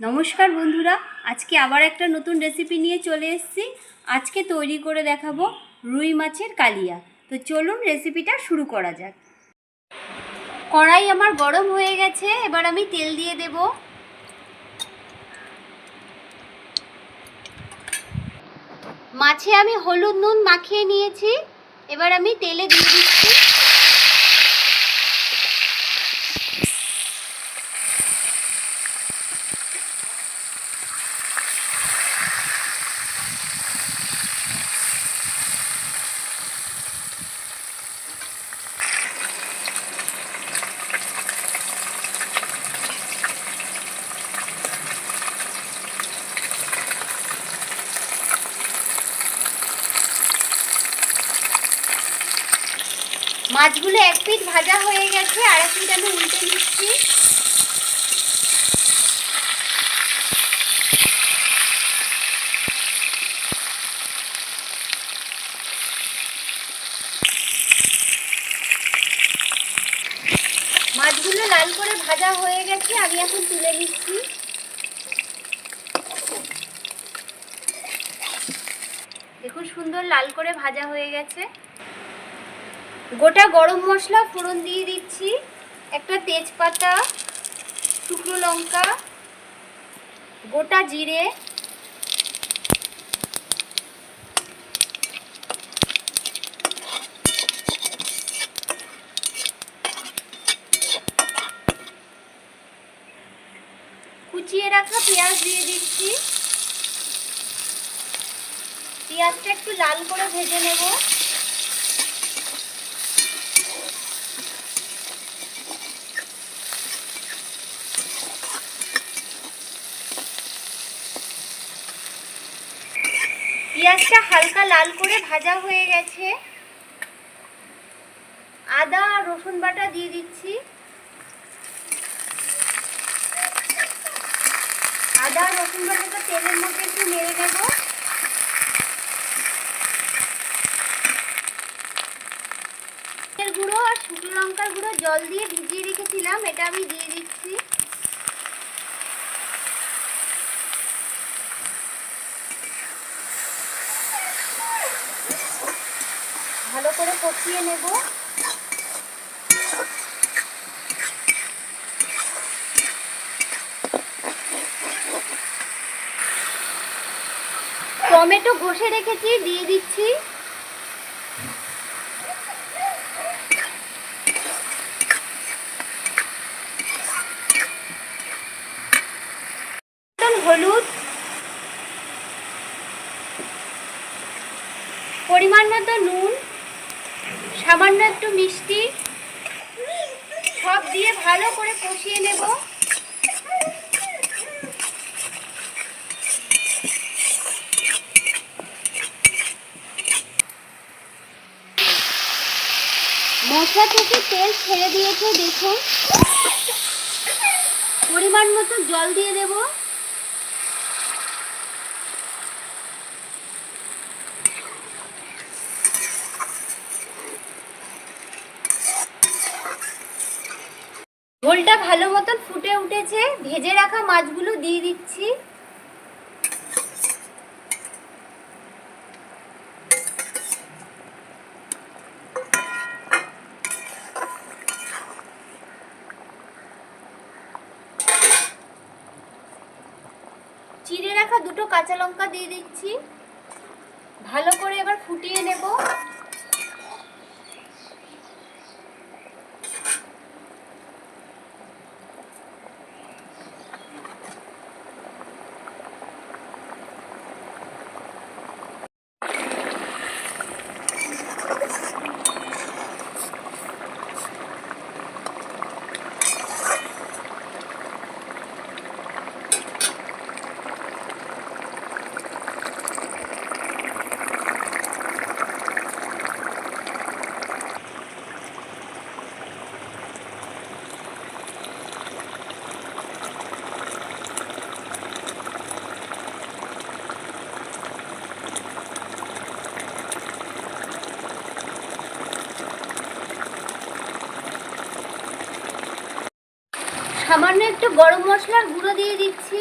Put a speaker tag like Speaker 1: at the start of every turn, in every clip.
Speaker 1: নমস্কার বন্ধুরা, আজকে আবার একটা নতুন রেসিপি নিয়ে চলে এসেছি। আজকে তৈরি করে দেখাবো রুই মাছের কালিয়া। তো চলুন রেসিপিটা শুরু করা যাক। কড়াই আমার গরম হয়ে গেছে, এবার আমি তেল দিয়ে দেব। মাছে আমি হলুদ নুন মাখিয়ে নিয়েছি, এবার আমি তেলে দিয়ে দিচ্ছি। মাছগুলো এক পিট ভাজা হয়ে গেছে, আর এক পিঠ আমি উল্টে নিচ্ছি মাছগুলো লাল করে ভাজা হয়ে গেছে, আমি এখন তুলে নিচ্ছি। দেখুন সুন্দর লাল করে ভাজা হয়ে গেছে। গোটা গরম মশলা ফোড়ন দিয়ে দিচ্ছি। একটা তেজপাতা, শুকনো লঙ্কা, গোটা জিরে। কুচিয়ে রাখা পেঁয়াজ দিয়ে দিচ্ছি। পেঁয়াজটা একটু লাল করে ভেজে নেব। পেঁয়াজটা হালকা লাল করে ভাজা হয়ে গেছে। আদা আর রসুন বাটা দিয়ে দিচ্ছি। আদা আর রসুন বাটাটা তেলের মধ্যে একটু নেড়ে নেব। গুঁড়ো আর শুকনো লঙ্কার গুঁড়ো জল দিয়ে ভিজিয়ে রেখেছিলাম, এটা আমি দিয়ে দিচ্ছি ভালো কষিয়ে নেব। টমেটো ঘষে রেখেছি দিয়ে দিচ্ছি। হলুদ। পরিমাণ মতো নুন। সামান্য একটু মিষ্টি। সব দিয়ে ভালো করে কষিয়ে নেব। মশলা থেকে তেল ছেড়ে দিয়েছে, দেখুন। পরিমাণ মতো জল দিয়ে দেবো। ঝোলটা ভালো মতন ফুটে উঠেছে। ভেজে রাখা মাছগুলো দিয়ে দিচ্ছি। চিড়ে রাখা দুটো কাঁচা লঙ্কা দিয়ে দিচ্ছি। ভালো করে এবার ফুটিয়ে নেব। সামান্য একটু গরম মশলার গুঁড়ো দিয়ে দিচ্ছি।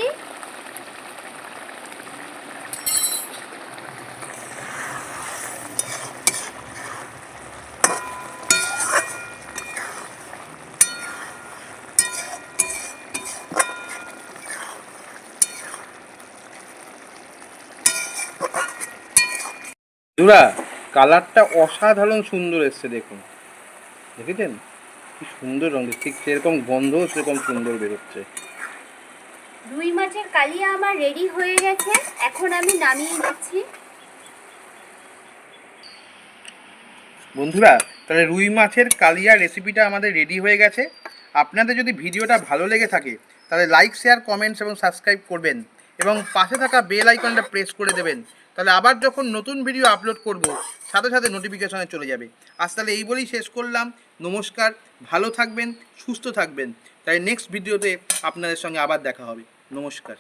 Speaker 2: কালারটা অসাধারণ সুন্দর এসছে দেখুন। দেখেছেন? কি সুন্দর রঙ ঠিক সেরকম গন্ধও সেরকম সুন্দর বেরোচ্ছে।
Speaker 1: রুই মাছের কালিয়া আমার রেডি হয়ে গেছে এখন আমি নামিয়ে নিচ্ছি।
Speaker 2: বন্ধুরা তাহলে রুই মাছের কালিয়া রেসিপিটা আমাদের রেডি হয়ে গেছে। আপনাদের যদি ভিডিওটা ভালো লেগে থাকে তাহলে লাইক শেয়ার কমেন্টস এবং সাবস্ক্রাইব করবেন। এবং পাশে থাকা বেল আইকনটা প্রেস করে দেবেন। তাহলে আবার যখন নতুন ভিডিও আপলোড করব সাথে সাথে নোটিফিকেশনে চলে যাবে। আজ তাহলে এই বলেই শেষ করলাম। নমস্কার। ভালো থাকবেন সুস্থ থাকবেন। তাই নেক্সট ভিডিওতে আপনাদের সঙ্গে আবার দেখা হবে। নমস্কার।